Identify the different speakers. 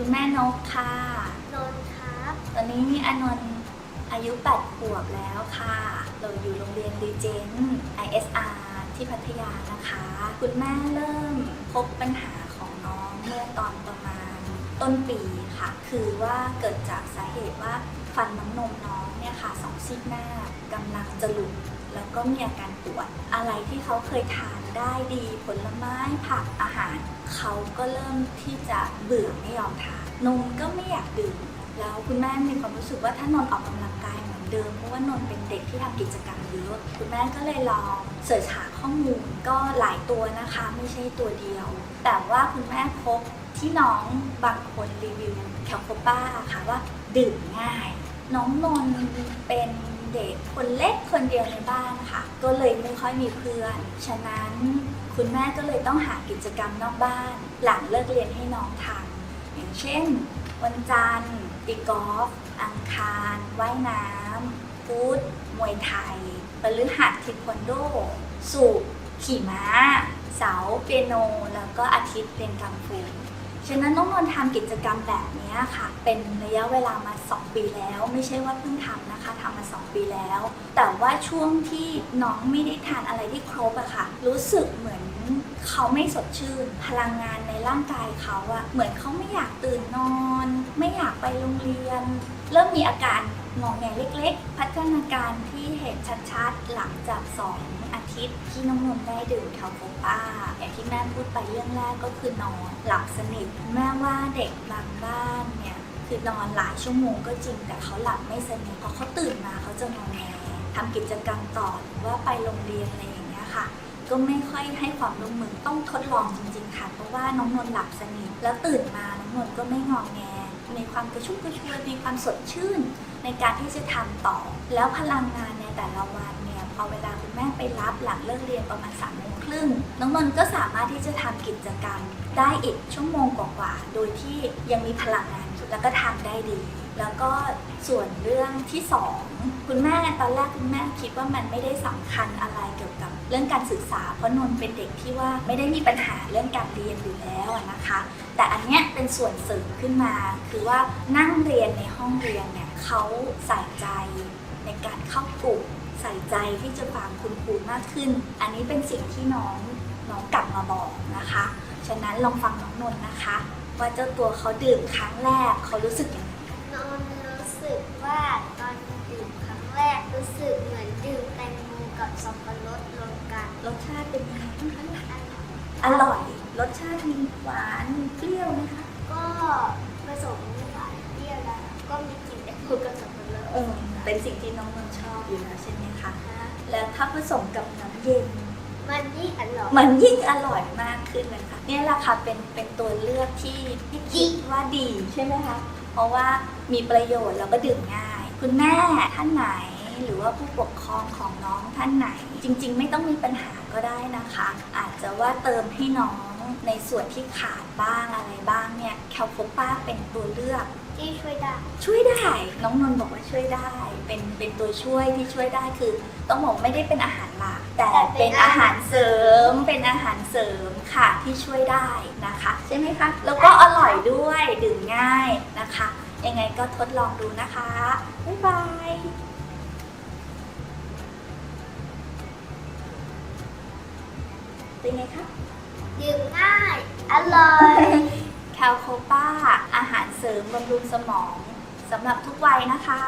Speaker 1: คุณแม่นกค่ะ
Speaker 2: นนท์ครับ
Speaker 1: ตอนนี้อานนท์อายุ 8 ขวบแล้วค่ะ เราอยู่โรงเรียนดีเจน ISR ที่พัทยานะคะ คุณแม่เริ่มพบปัญหาของน้องเมื่อตอนประมาณต้นปีค่ะ คือว่าเกิดจากสาเหตุว่าฟันน้ำนมน้องเนี่ยค่ะสองซี่หน้ากำลังจะหลุด แล้วก็มีอาการปวด อะไรที่เขาเคยทานได้ดี ผลไม้ผักอาหาร เขาก็เริ่มที่จะเบื่อไม่ยอมทานนมก็ไม่อยากดื่มแล้วคุณแม่มีความรู้สึกว่าถ้านนออกกำลังกายเหมือนเดิมเพราะว่านนเป็นเด็กที่ทำกิจกรรมเยอะคุณแม่ก็เลยลองเสิร์ชหาข้อมูลก็หลายตัวนะคะ ไม่ใช่ตัวเดียว แต่ว่าคุณแม่พบที่น้องบางคนรีวิวแคลโคป้าค่ะว่าดื่มง่าย น้องนนเป็น เด็กคนเล็กคนเดียวในบ้านค่ะ ก็เลยไม่ค่อยมีเพื่อน ฉะนั้นคุณแม่ก็เลยต้องหากิจกรรมนอกบ้าน หลังเลิกเรียนให้น้องทำอย่างเช่น วันจันทร์ตีกอล์ฟอังคารว่ายน้ำพุธมวยไทยพฤหัสเทควันโดศุกร์ขี่ม้า เสาร์เปียโน แล้วก็อาทิตย์เรียนกังฟู ฉะนั้นน้องนนท์ทำกิจกรรมแบบนี้ค่ะ เป็นระยะเวลามา 2 ปีแล้ว ไม่ใช่ว่าเพิ่งทำนะคะทำมา 2 ปีแล้ว แต่ว่าช่วงที่น้องไม่ได้ทานอะไรที่ครบอะค่ะ รู้สึกเหมือนเขาไม่สดชื่น พลังงานในร่างกายเขาอะเหมือนเขาไม่อยากตื่นนอน ไม่อยากไปโรงเรียน เริ่มมีอาการ งองแงเล็กๆ พัฒนาการที่เห็นชัดๆ หลังจากสองอาทิตย์ที่น้องนนท์ได้ดื่มแคลโคป้า อย่างที่แม่พูดไปเรื่องแรกก็คือนอนหลับสนิท แม่ว่าเด็กบางบ้านเนี่ยคือนอนหลายชั่วโมงก็จริงแต่เขาหลับไม่สนิทพอเขาตื่นมาเขาจะงองแงทำกิจกรรมต่อหรือว่าไปโรงเรียนอะไรอย่างเงี้ยค่ะก็ไม่ค่อยให้ความร่วมมือต้องทดลองจริงๆค่ะเพราะว่าน้องนนท์หลับสนิทแล้วตื่นมาน้องนนท์ก็ไม่งองแง มีความกระชุ่มกระชวยมีความสดชื่น ในการที่จะทำต่อ แล้วพลังงานในแต่ละวันเนี่ยพอเวลาคุณแม่ไปรับหลังเลิกเรียนประมาณสามโมงครึ่งน้องนนท์ก็สามารถที่จะทำกิจกรรม ได้อีกชั่วโมงกว่าๆโดยที่ยังมีพลังงานแล้วก็ทำได้ดี แล้วก็ส่วนเรื่องที่สองคุณแม่ตอนแรกคุณแม่คิดว่ามันไม่ได้สำคัญอะไรเกี่ยวกับเรื่องการศึกษา เพราะนนท์เป็นเด็กที่ว่าไม่ได้มีปัญหาเรื่องการเรียนอยู่แล้วนะคะ แต่อันเนี้ยเป็นส่วนเสริมขึ้นมา คือว่านั่งเรียนในห้องเรียนเนี่ยเขาใส่ใจในการเข้ากลุ่มใส่ใจที่จะฟังคุณครูมากขึ้น อันนี้เป็นสิ่งที่น้องน้องกลับมาบอกนะคะ ฉะนั้นลองฟังน้องนนท์นะคะ ว่าเจ้าตัวเขาดื่มครั้งแรกเขารู้สึกยังไง
Speaker 2: นนท์รู้สึกว่าตอนดื่มครั้งแรกรู้สึกเหมือนดื่มแตงโมกับสับปะรดรวมกัน
Speaker 1: รสชาติเป็นยังไงบ้างคะ
Speaker 2: อัน
Speaker 1: อร่อย รสชาติมีหวานมีเปรี้ยวไหมคะ
Speaker 2: ก็ผสมหวานเปรี้ยวแล้วก็มีกลิ่นแตงโมกับสับปะรด
Speaker 1: เออเป็นสิ่งที่น้องนนท์ชอบอยู่แล้วใช่ไหมคะ
Speaker 2: นะ
Speaker 1: แล้วถ้าผสมกับน้ำเย็น
Speaker 2: มันยิ่งอร่อย
Speaker 1: มันยิ่งอร่อยมากขึ้นเลยค่ะเนี่ยแหละค่ะเป็นเป็นตัวเลือกที่ที่คิดว่าดีใช่ไหมคะ เพราะว่ามีประโยชน์แล้วก็ดื่มง่าย คุณแม่ท่านไหนหรือว่าผู้ปกครองของน้องท่านไหน จริง ๆ ไม่ต้องมีปัญหาก็ได้นะคะ อาจจะว่าเติมให้น้อง ในส่วนที่ขาดบ้างอะไรบ้างเนี่ยแคลโคป้าเป็นตัวเลือก
Speaker 2: ที่ช่วยได้
Speaker 1: ช่วยได้น้องนนท์บอกว่าช่วยได้ เป็นเป็นตัวช่วยที่ช่วยได้คือ ต้องบอกไม่ได้เป็นอาหารหลัก แต่เป็นอาหารเสริม เป็นอาหารเสริมค่ะที่ช่วยได้นะคะ ใช่ไหมคะแล้วก็อร่อยด้วยดื่มง่ายนะคะ ยังไงก็ทดลองดูนะคะบ๊ายบายเป็นไงคะ
Speaker 2: ดื่มง่าย อร่อย
Speaker 1: แคลโคป้า อาหารเสริมบำรุงสมองสำหรับทุกวัยนะคะ